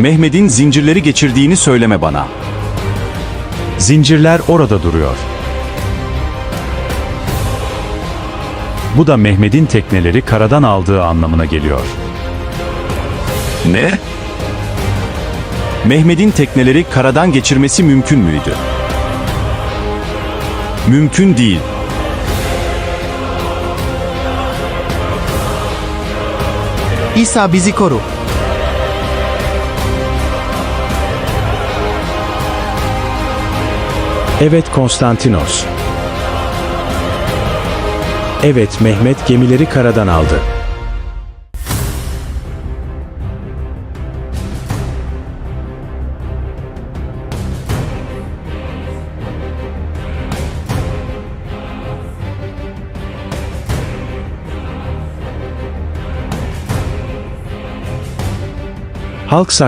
Mehmet'in zincirleri geçirdiğini söyleme bana. Zincirler orada duruyor. Bu da Mehmet'in tekneleri karadan aldığı anlamına geliyor. Ne? Mehmet'in tekneleri karadan geçirmesi mümkün müydü? Mümkün değil. İsa bizi koru. Evet Konstantinos. Evet Mehmet gemileri karadan aldı. Halk